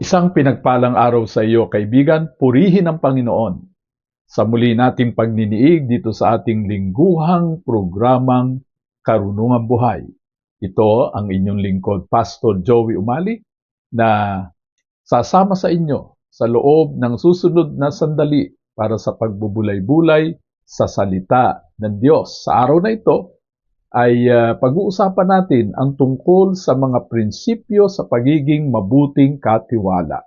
Isang pinagpalang araw sa iyo, kaibigan, purihin ang Panginoon. Sa muli nating pagniniig dito sa ating lingguhang programang Karunungang Buhay. Ito ang inyong lingkod, Pastor Joey Umali, na sasama sa inyo sa loob ng susunod na sandali para sa pagbubulay-bulay sa salita ng Diyos. Sa araw na ito ay uh, pag-uusapan natin ang tungkol sa mga prinsipyo sa pagiging mabuting katiwala.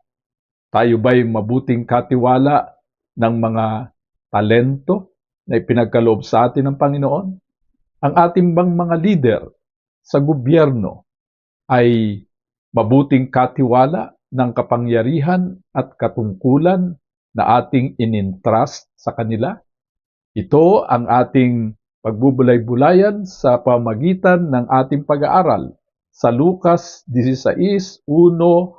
Tayo ba'y mabuting katiwala ng mga talento na ipinagkaloob sa atin ng Panginoon? Ang ating bang mga leader sa gobyerno ay mabuting katiwala ng kapangyarihan at katungkulan na ating inintrust sa kanila? Ito ang ating pagbubulay-bulayan sa pamagitan ng ating pag-aaral sa Lucas 16:1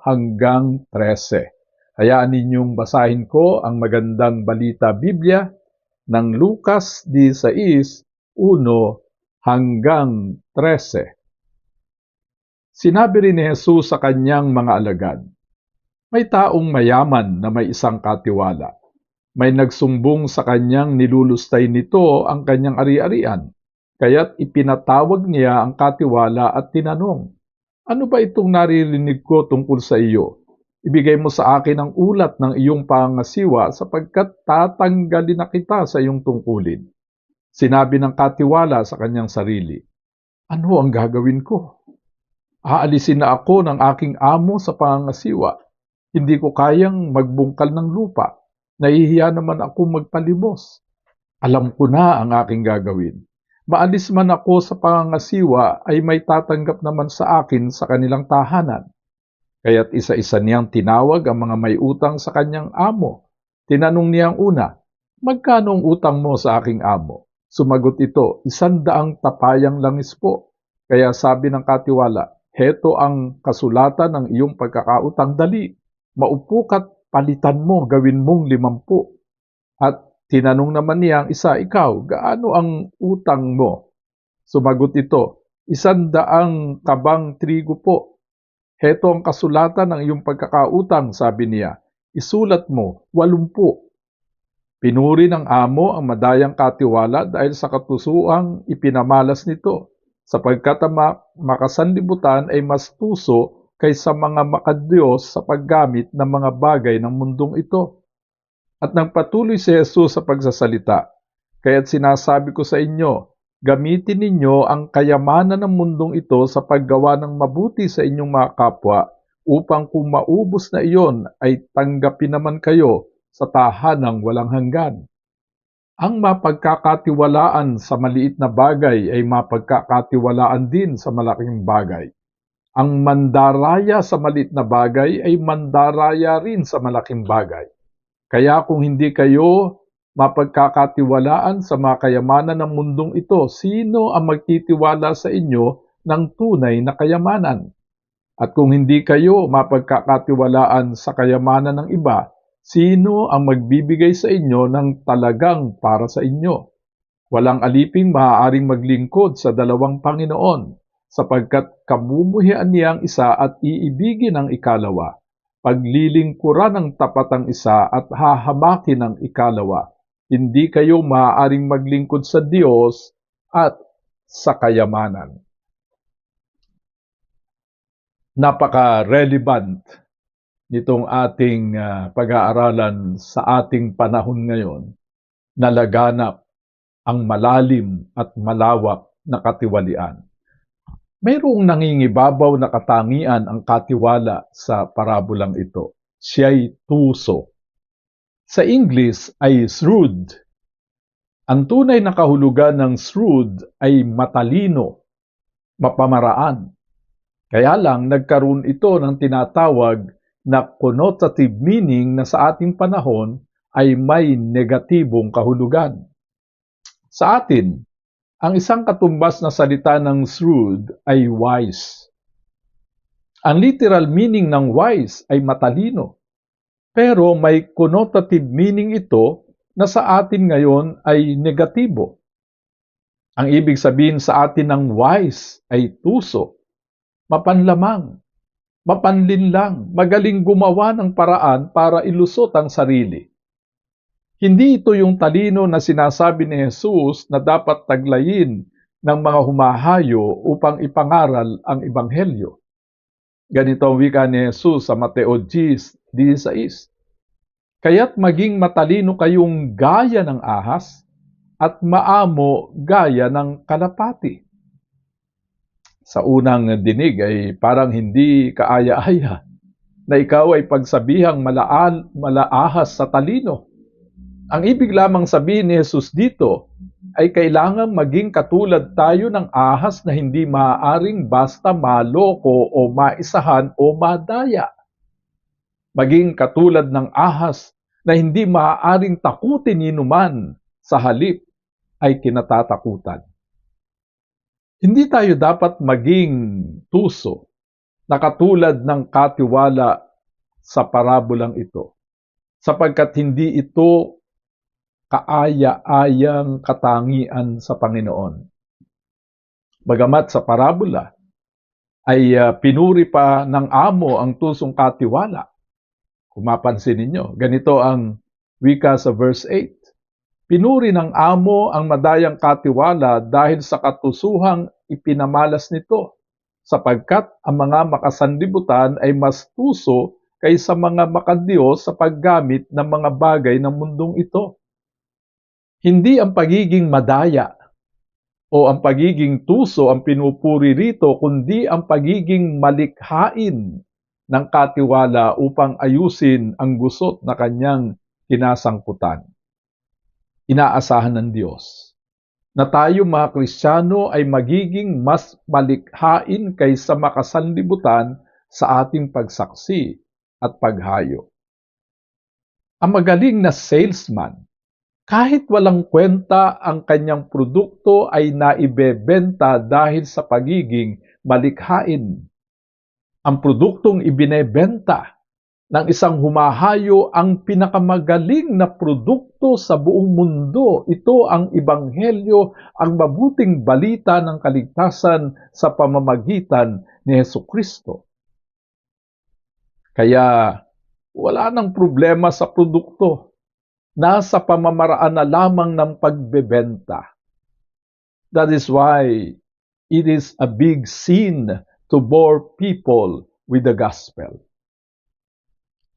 hanggang 13. Hayaan ninyong basahin ko ang magandang balita Biblia ng Lucas 16:1 hanggang 13. Sinabi rin ni Jesus sa kanyang mga alagad, May taong mayaman na may isang katiwala may nagsumbong sa kanyang nilulustay nito ang kanyang ari-arian, kaya't ipinatawag niya ang katiwala at tinanong, Ano ba itong naririnig ko tungkol sa iyo? Ibigay mo sa akin ang ulat ng iyong pangasiwa sapagkat tatanggalin na kita sa iyong tungkulin. Sinabi ng katiwala sa kanyang sarili, Ano ang gagawin ko? Aalisin na ako ng aking amo sa pangasiwa. Hindi ko kayang magbungkal ng lupa Nahihiya naman ako magpalimos. Alam ko na ang aking gagawin. Maalis man ako sa pangangasiwa ay may tatanggap naman sa akin sa kanilang tahanan. Kaya't isa-isa niyang tinawag ang mga may utang sa kanyang amo. Tinanong niyang una, Magkano ang utang mo sa aking amo? Sumagot ito, isandaang tapayang langis po. Kaya sabi ng katiwala, heto ang kasulatan ng iyong pagkakautang dali. Maupo ka't palitan mo, gawin mong limampu. At tinanong naman niya ang isa, ikaw, gaano ang utang mo? Sumagot ito, isandaang kabang trigo po. Heto ang kasulatan ng iyong pagkakautang, sabi niya. Isulat mo, walumpu. Pinuri ng amo ang madayang katiwala dahil sa katusuang ipinamalas nito, sapagkat ang makasanlibutan ay mas tuso kaysa mga makadiyos sa paggamit ng mga bagay ng mundong ito. At nagpatuloy si Jesus sa pagsasalita, kaya't sinasabi ko sa inyo, gamitin ninyo ang kayamanan ng mundong ito sa paggawa ng mabuti sa inyong mga kapwa, upang kung maubos na iyon ay tanggapin naman kayo sa tahanang walang hanggan. Ang mapagkakatiwalaan sa maliit na bagay ay mapagkakatiwalaan din sa malaking bagay. Ang mandaraya sa malit na bagay ay mandaraya rin sa malaking bagay. Kaya kung hindi kayo mapagkakatiwalaan sa mga kayamanan ng mundong ito, sino ang magtitiwala sa inyo ng tunay na kayamanan? At kung hindi kayo mapagkakatiwalaan sa kayamanan ng iba, sino ang magbibigay sa inyo ng talagang para sa inyo? Walang aliping maaaring maglingkod sa dalawang Panginoon sapagkat kamumuhian niya ang isa at iibigin ang ikalawa. Paglilingkuran ng tapat ang isa at hahamakin ang ikalawa. Hindi kayo maaaring maglingkod sa Diyos at sa kayamanan. Napaka-relevant nitong ating uh, pag-aaralan sa ating panahon ngayon na laganap ang malalim at malawak na katiwalian. Mayroong nangingibabaw na katangian ang katiwala sa parabolang ito. Siya'y tuso. Sa English ay shrewd. Ang tunay na kahulugan ng shrewd ay matalino, mapamaraan. Kaya lang nagkaroon ito ng tinatawag na connotative meaning na sa ating panahon ay may negatibong kahulugan. Sa atin, ang isang katumbas na salita ng shrewd ay wise. Ang literal meaning ng wise ay matalino. Pero may connotative meaning ito na sa atin ngayon ay negatibo. Ang ibig sabihin sa atin ng wise ay tuso, mapanlamang, mapanlinlang, magaling gumawa ng paraan para ilusot ang sarili. Hindi ito yung talino na sinasabi ni Jesus na dapat taglayin ng mga humahayo upang ipangaral ang Ebanghelyo. Ganito ang wika ni Jesus sa Mateo 10.16. Kaya't maging matalino kayong gaya ng ahas at maamo gaya ng kalapati. Sa unang dinig ay parang hindi kaaya-aya na ikaw ay pagsabihang malaan, malaahas sa talino. Ang ibig lamang sabihin ni Jesus dito ay kailangan maging katulad tayo ng ahas na hindi maaaring basta maloko o maisahan o madaya. Maging katulad ng ahas na hindi maaaring takutin ni numan sa halip ay kinatatakutan. Hindi tayo dapat maging tuso na katulad ng katiwala sa parabolang ito, sapagkat hindi ito kaaya-ayang katangian sa Panginoon. Bagamat sa parabola ay uh, pinuri pa ng amo ang tusong katiwala. Kung mapansin ninyo, ganito ang wika sa verse 8. Pinuri ng amo ang madayang katiwala dahil sa katusuhang ipinamalas nito, sapagkat ang mga makasanlibutan ay mas tuso kaysa mga makadiyos sa paggamit ng mga bagay ng mundong ito. Hindi ang pagiging madaya o ang pagiging tuso ang pinupuri rito, kundi ang pagiging malikhain ng katiwala upang ayusin ang gusot na kanyang kinasangkutan inaasahan ng Diyos na tayo mga Kristiyano ay magiging mas malikhain kaysa makasanlibutan sa ating pagsaksi at paghayo. Ang magaling na salesman, kahit walang kwenta ang kanyang produkto ay naibebenta dahil sa pagiging malikhain. Ang produktong ibinebenta ng isang humahayo ang pinakamagaling na produkto sa buong mundo. Ito ang Ibanghelyo, ang mabuting balita ng kaligtasan sa pamamagitan ni Heso Kristo. Kaya wala nang problema sa produkto. Nasa pamamaraan na lamang ng pagbebenta. That is why it is a big sin to bore people with the gospel.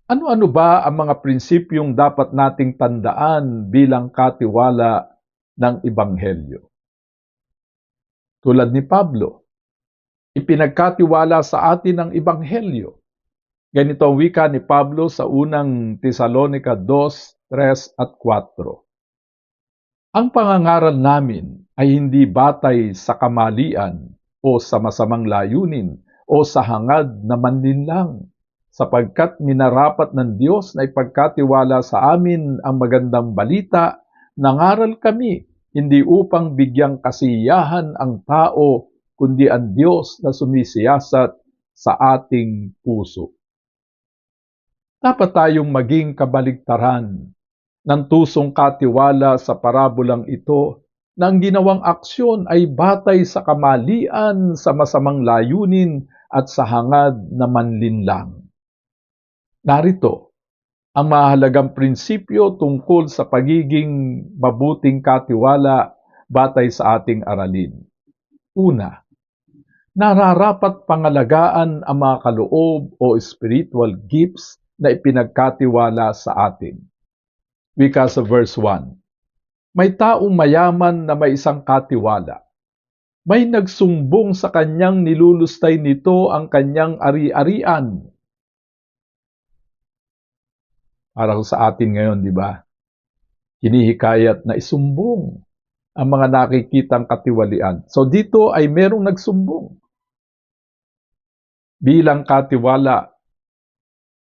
Ano-ano ba ang mga prinsipyong dapat nating tandaan bilang katiwala ng Ibanghelyo? Tulad ni Pablo, ipinagkatiwala sa atin ang Ibanghelyo. Ganito ang wika ni Pablo sa unang Tesalonika 2, 3 at 4. Ang pangangaral namin ay hindi batay sa kamalian o sa masamang layunin o sa hangad na manlinlang sapagkat minarapat ng Diyos na ipagkatiwala sa amin ang magandang balita, nangaral kami hindi upang bigyang kasiyahan ang tao, kundi ang Diyos na sumisiyasat sa ating puso. Dapat tayong maging kabaligtaran ng tusong katiwala sa parabolang ito na ang ginawang aksyon ay batay sa kamalian, sa masamang layunin at sa hangad na manlinlang. Narito ang mahalagang prinsipyo tungkol sa pagiging mabuting katiwala batay sa ating aralin. Una, nararapat pangalagaan ang mga kaloob o spiritual gifts na ipinagkatiwala sa atin. Wika sa verse 1, May taong mayaman na may isang katiwala. May nagsumbong sa kanyang nilulustay nito ang kanyang ari-arian Parang sa atin ngayon, di ba? Hinihikayat na isumbong ang mga nakikitang katiwalian. So dito ay merong nagsumbong. Bilang katiwala,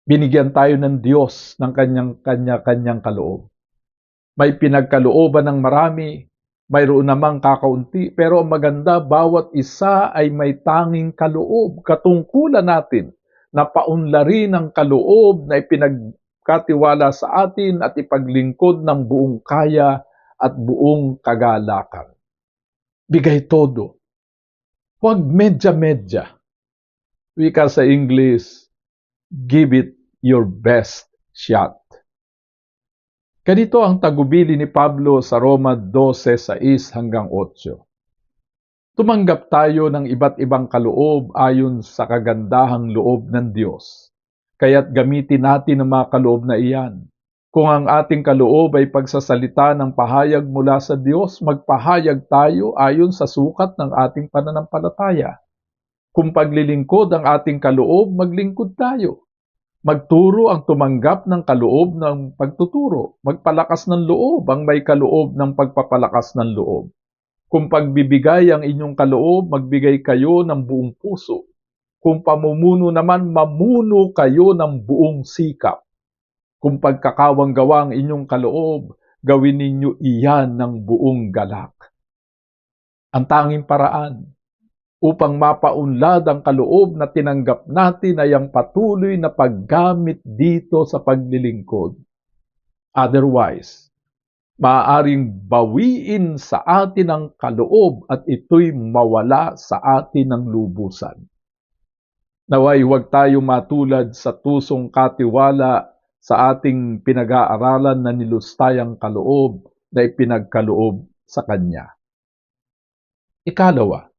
Binigyan tayo ng Diyos ng kanyang kanya-kanyang kaloob. May pinagkalooban ng marami, mayroon namang kakaunti, pero ang maganda, bawat isa ay may tanging kaloob. Katungkulan natin na paunlarin ang kaloob na ipinagkatiwala sa atin at ipaglingkod ng buong kaya at buong kagalakan. Bigay todo. Huwag medya-medya. Wika sa English, give it your best shot. Ganito ang tagubili ni Pablo sa Roma 12:6 hanggang 8. Tumanggap tayo ng iba't ibang kaloob ayon sa kagandahang loob ng Diyos. Kaya't gamitin natin ang mga kaloob na iyan. Kung ang ating kaloob ay pagsasalita ng pahayag mula sa Diyos, magpahayag tayo ayon sa sukat ng ating pananampalataya. Kung paglilingkod ang ating kaloob, maglingkod tayo. Magturo ang tumanggap ng kaloob ng pagtuturo. Magpalakas ng loob ang may kaloob ng pagpapalakas ng loob. Kung pagbibigay ang inyong kaloob, magbigay kayo ng buong puso. Kung pamumuno naman, mamuno kayo ng buong sikap. Kung pagkakawang gawa ang inyong kaloob, gawin ninyo iyan ng buong galak. Ang tanging paraan upang mapaunlad ang kaloob na tinanggap natin ay ang patuloy na paggamit dito sa paglilingkod. Otherwise, maaaring bawiin sa atin ang kaloob at ito'y mawala sa atin ng lubusan. Naway huwag tayo matulad sa tusong katiwala sa ating pinag-aaralan na nilustayang kaloob na ipinagkaloob sa Kanya. Ikalawa,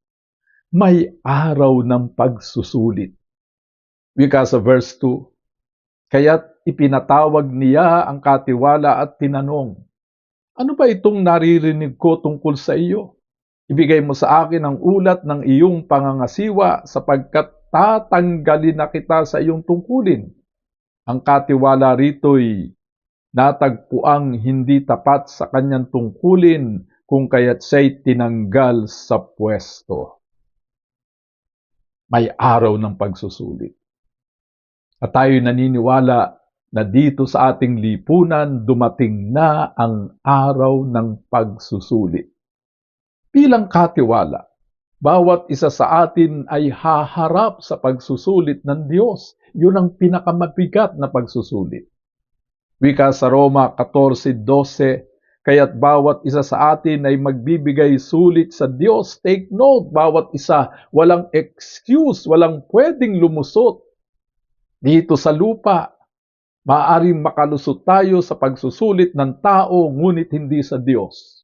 may araw ng pagsusulit. Wika sa verse 2, Kaya't ipinatawag niya ang katiwala at tinanong, Ano ba itong naririnig ko tungkol sa iyo? Ibigay mo sa akin ang ulat ng iyong pangangasiwa sapagkat tatanggalin na kita sa iyong tungkulin. Ang katiwala rito'y natagpuang hindi tapat sa kanyang tungkulin kung kaya't siya'y tinanggal sa pwesto. May araw ng pagsusulit. At tayo naniniwala na dito sa ating lipunan dumating na ang araw ng pagsusulit. Bilang katiwala, bawat isa sa atin ay haharap sa pagsusulit ng Diyos. Yun ang pinakamabigat na pagsusulit. Wika sa Roma 14.12, kaya't bawat isa sa atin ay magbibigay sulit sa Diyos. Take note, bawat isa, walang excuse, walang pwedeng lumusot. Dito sa lupa, maaaring makalusot tayo sa pagsusulit ng tao, ngunit hindi sa Diyos.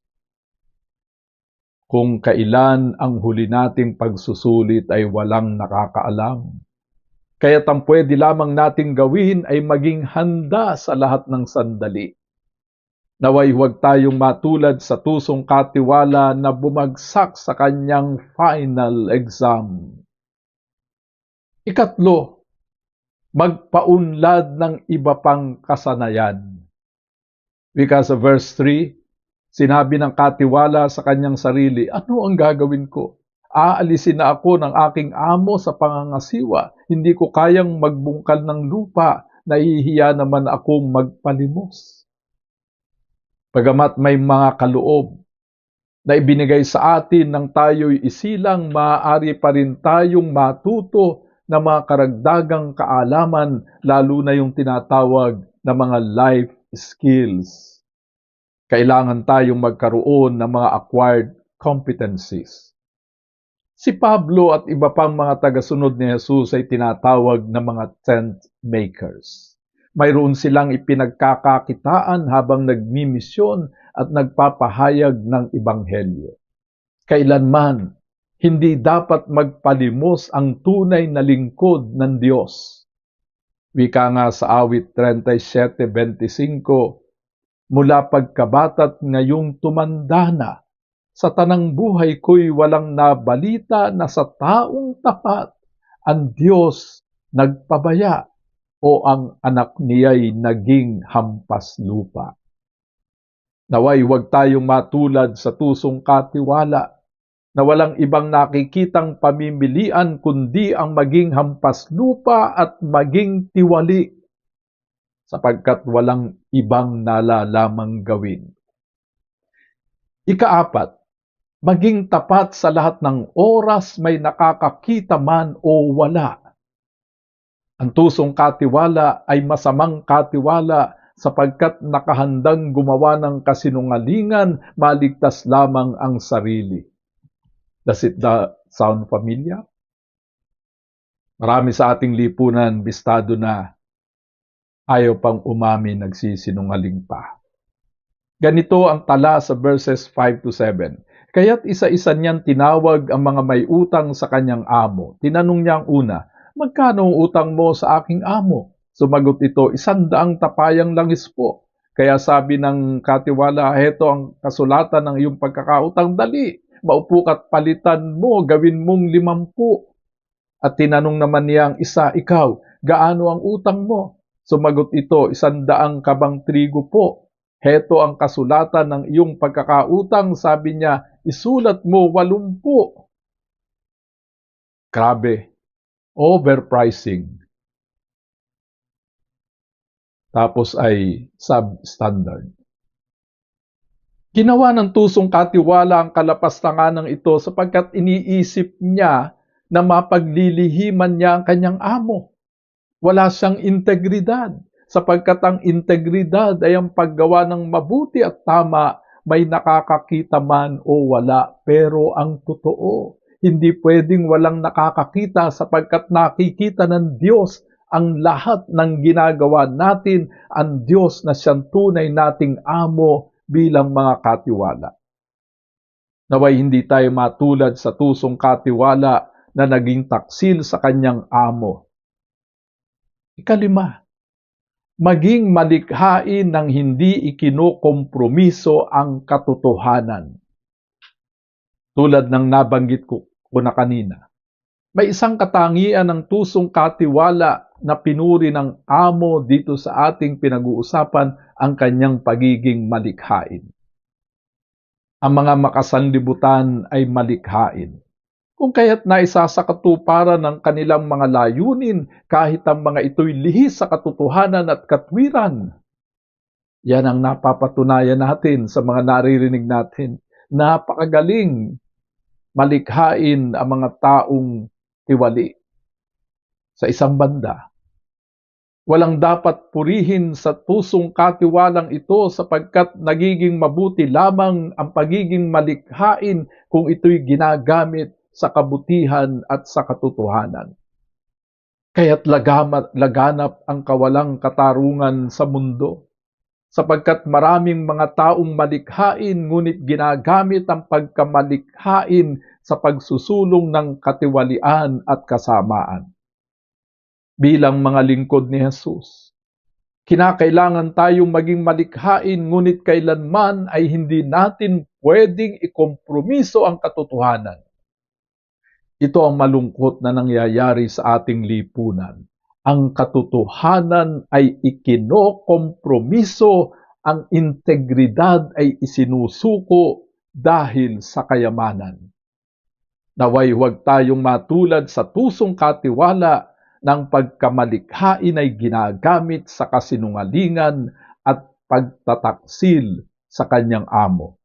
Kung kailan ang huli nating pagsusulit ay walang nakakaalam. Kaya ang pwede lamang nating gawin ay maging handa sa lahat ng sandali. Naway huwag tayong matulad sa tusong katiwala na bumagsak sa kanyang final exam. Ikatlo, magpaunlad ng iba pang kasanayan. Wika sa verse 3, sinabi ng katiwala sa kanyang sarili, ano ang gagawin ko? Aalisin na ako ng aking amo sa pangangasiwa. Hindi ko kayang magbungkal ng lupa. Nahihiya naman akong magpalimos. Pagamat may mga kaloob na ibinigay sa atin ng tayo'y isilang, maaari pa rin tayong matuto ng mga karagdagang kaalaman, lalo na yung tinatawag na mga life skills. Kailangan tayong magkaroon ng mga acquired competencies. Si Pablo at iba pang mga tagasunod ni Jesus ay tinatawag na mga tent makers. Mayroon silang ipinagkakakitaan habang nagmimisyon at nagpapahayag ng ibanghelyo. Kailanman, hindi dapat magpalimos ang tunay na lingkod ng Diyos. Wika nga sa awit 37.25, Mula pagkabatat ngayong tumanda na, sa tanang buhay ko'y walang nabalita na sa taong tapat ang Diyos nagpabaya o ang anak niya'y naging hampas lupa. Naway huwag tayong matulad sa tusong katiwala na walang ibang nakikitang pamimilian kundi ang maging hampas lupa at maging tiwali sapagkat walang ibang nalalamang gawin. Ikaapat, maging tapat sa lahat ng oras may nakakakita man o wala. Ang tusong katiwala ay masamang katiwala sapagkat nakahandang gumawa ng kasinungalingan, maligtas lamang ang sarili. Does it da- sound familiar? Marami sa ating lipunan bistado na ayaw pang umami nagsisinungaling pa. Ganito ang tala sa verses 5 to 7. Kaya't isa-isa niyang tinawag ang mga may utang sa kanyang amo. Tinanong niya ang una, Magkano ang utang mo sa aking amo? Sumagot ito, isandaang tapayang langis po. Kaya sabi ng katiwala, heto ang kasulatan ng iyong pagkakautang dali. Maupo ka't palitan mo, gawin mong limampu. At tinanong naman niya ang isa, ikaw, gaano ang utang mo? Sumagot ito, isandaang kabang trigo po. Heto ang kasulatan ng iyong pagkakautang, sabi niya, isulat mo walumpu. Grabe, overpricing. Tapos ay substandard. Ginawa ng tusong katiwala ang kalapastangan ng ito sapagkat iniisip niya na mapaglilihiman niya ang kanyang amo. Wala siyang integridad sapagkat ang integridad ay ang paggawa ng mabuti at tama may nakakakita man o wala pero ang totoo. Hindi pwedeng walang nakakakita sapagkat nakikita ng Diyos ang lahat ng ginagawa natin, ang Diyos na siyang tunay nating amo bilang mga katiwala. Naway hindi tayo matulad sa tusong katiwala na naging taksil sa kanyang amo. Ikalima, maging malikhain ng hindi ikinokompromiso ang katotohanan. Tulad ng nabanggit ko, ko na kanina, may isang katangian ng tusong katiwala na pinuri ng amo dito sa ating pinag-uusapan ang kanyang pagiging malikhain. Ang mga makasanlibutan ay malikhain. Kung kaya't naisa sa katuparan ng kanilang mga layunin kahit ang mga ito'y lihis sa katotohanan at katwiran. Yan ang napapatunayan natin sa mga naririnig natin. Napakagaling malikhain ang mga taong tiwali. Sa isang banda, walang dapat purihin sa tusong katiwalang ito sapagkat nagiging mabuti lamang ang pagiging malikhain kung ito'y ginagamit sa kabutihan at sa katotohanan. Kaya't lagamat, laganap ang kawalang katarungan sa mundo sapagkat maraming mga taong malikhain ngunit ginagamit ang pagkamalikhain sa pagsusulong ng katiwalian at kasamaan. Bilang mga lingkod ni Jesus, kinakailangan tayong maging malikhain ngunit kailanman ay hindi natin pwedeng ikompromiso ang katotohanan. Ito ang malungkot na nangyayari sa ating lipunan. Ang katotohanan ay ikinokompromiso, ang integridad ay isinusuko dahil sa kayamanan. Naway huwag tayong matulad sa tusong katiwala ng pagkamalikhain ay ginagamit sa kasinungalingan at pagtataksil sa kanyang amo.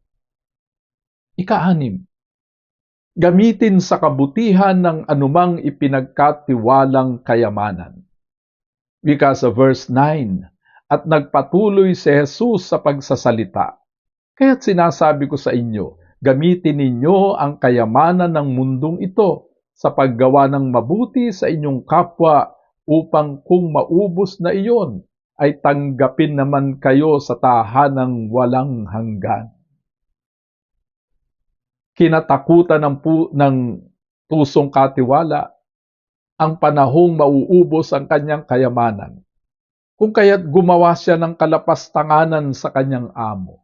Ikaanim, gamitin sa kabutihan ng anumang ipinagkatiwalang kayamanan. Wika sa verse 9, at nagpatuloy si Jesus sa pagsasalita. Kaya't sinasabi ko sa inyo, Gamitin ninyo ang kayamanan ng mundong ito sa paggawa ng mabuti sa inyong kapwa upang kung maubos na iyon, ay tanggapin naman kayo sa tahanang walang hanggan. Kinatakutan ng, pu- ng tusong katiwala ang panahong mauubos ang kanyang kayamanan. Kung kaya't gumawa siya ng kalapastanganan sa kanyang amo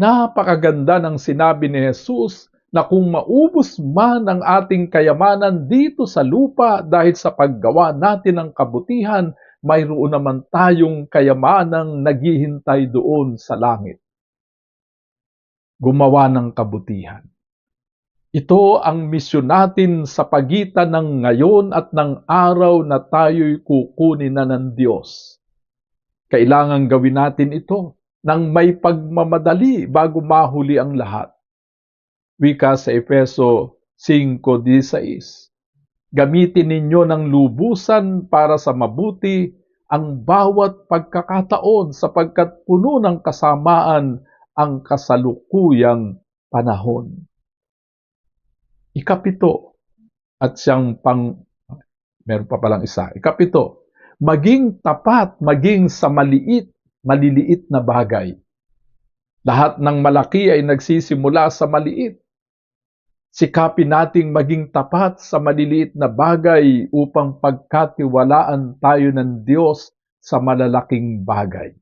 Napakaganda ng sinabi ni Jesus na kung maubos man ang ating kayamanan dito sa lupa dahil sa paggawa natin ng kabutihan, mayroon naman tayong kayamanang naghihintay doon sa langit. Gumawa ng kabutihan. Ito ang misyon natin sa pagitan ng ngayon at ng araw na tayo'y kukunin na ng Diyos. Kailangan gawin natin ito ng may pagmamadali bago mahuli ang lahat. Wika sa Efeso 5.16 Gamitin ninyo ng lubusan para sa mabuti ang bawat pagkakataon sapagkat puno ng kasamaan ang kasalukuyang panahon. Ikapito, at siyang pang, meron pa palang isa, ikapito, maging tapat, maging sa maliit, maliliit na bagay. Lahat ng malaki ay nagsisimula sa maliit. Sikapin nating maging tapat sa maliliit na bagay upang pagkatiwalaan tayo ng Diyos sa malalaking bagay.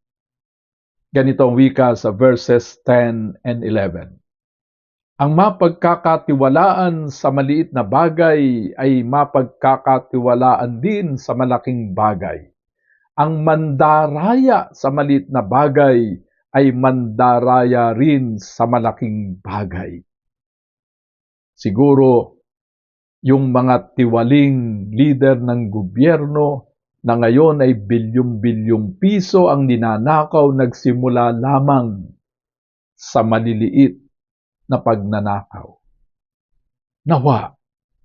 Ganito ang wika sa verses 10 and 11. Ang mapagkakatiwalaan sa maliit na bagay ay mapagkakatiwalaan din sa malaking bagay. Ang mandaraya sa maliit na bagay ay mandaraya rin sa malaking bagay. Siguro, yung mga tiwaling leader ng gobyerno na ngayon ay bilyong-bilyong piso ang ninanakaw nagsimula lamang sa maliliit na pagnanakaw. Nawa,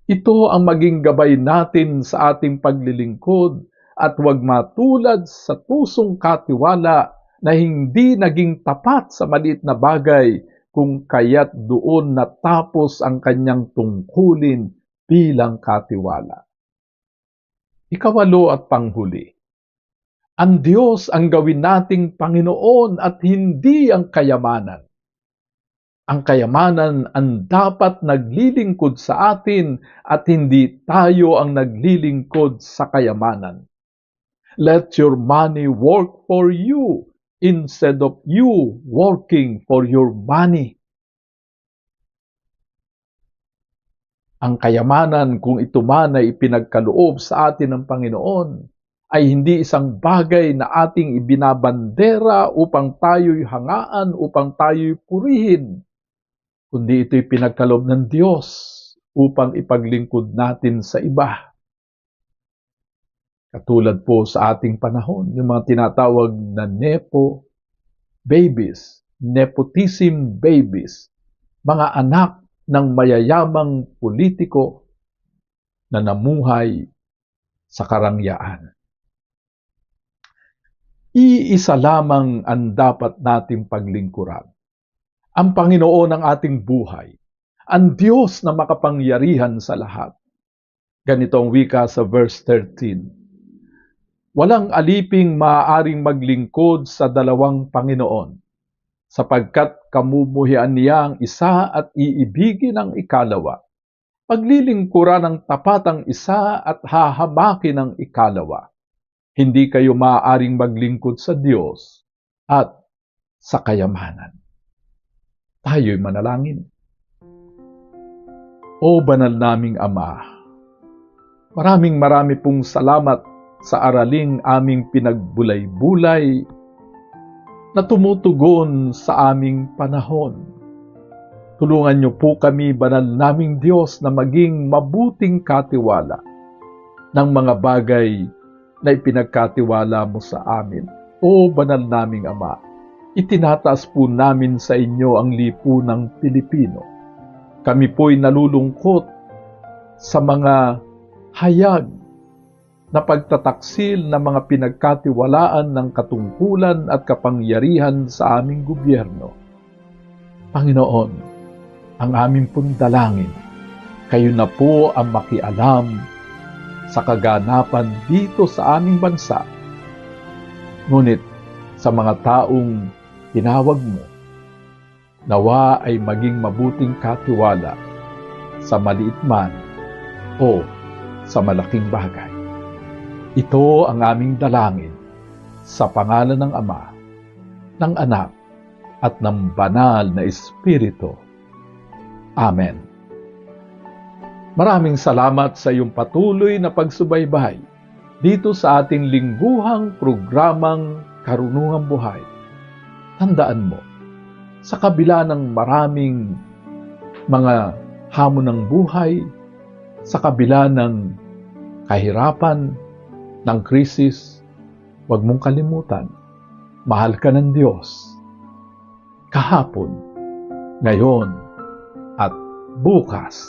ito ang maging gabay natin sa ating paglilingkod at huwag matulad sa pusong katiwala na hindi naging tapat sa maliit na bagay kung kaya't doon natapos ang kanyang tungkulin bilang katiwala. Ikawalo at panghuli. Ang Diyos ang gawin nating Panginoon at hindi ang kayamanan. Ang kayamanan ang dapat naglilingkod sa atin at hindi tayo ang naglilingkod sa kayamanan. Let your money work for you instead of you working for your money. Ang kayamanan kung ito man ay ipinagkaloob sa atin ng Panginoon ay hindi isang bagay na ating ibinabandera upang tayo'y hangaan, upang tayo'y purihin, kundi ito'y pinagkaloob ng Diyos upang ipaglingkod natin sa iba. Katulad po sa ating panahon, yung mga tinatawag na nepo babies, nepotism babies, mga anak ng mayayamang politiko na namuhay sa karangyaan. Iisa lamang ang dapat nating paglingkuran. Ang Panginoon ng ating buhay, ang Diyos na makapangyarihan sa lahat. Ganitong wika sa verse 13 Walang aliping maaaring maglingkod sa dalawang Panginoon, sapagkat kamumuhian niya ang isa at iibigin ang ikalawa. Paglilingkuran ng tapat ang isa at hahamakin ang ikalawa. Hindi kayo maaaring maglingkod sa Diyos at sa kayamanan. Tayo'y manalangin. O banal naming Ama, maraming marami pong salamat sa araling aming pinagbulay-bulay na tumutugon sa aming panahon. Tulungan niyo po kami, banal naming Diyos, na maging mabuting katiwala ng mga bagay na ipinagkatiwala mo sa amin. O banal naming Ama, itinataas po namin sa inyo ang lipunang Pilipino. Kami po'y nalulungkot sa mga hayag na pagtataksil ng mga pinagkatiwalaan ng katungkulan at kapangyarihan sa aming gobyerno. Panginoon, ang aming pundalangin, kayo na po ang makialam sa kaganapan dito sa aming bansa. Ngunit sa mga taong tinawag mo, nawa ay maging mabuting katiwala sa maliit man o sa malaking bagay. Ito ang aming dalangin sa pangalan ng Ama, ng Anak, at ng Banal na Espiritu. Amen. Maraming salamat sa iyong patuloy na pagsubaybay dito sa ating lingguhang programang Karunungang Buhay. Tandaan mo, sa kabila ng maraming mga hamon ng buhay, sa kabila ng kahirapan, ng krisis, huwag mong kalimutan mahal ka ng Diyos. Kahapon, ngayon, at bukas.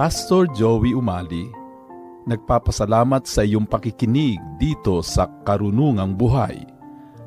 Pastor Joey Umali, nagpapasalamat sa iyong pakikinig dito sa Karunungang Buhay.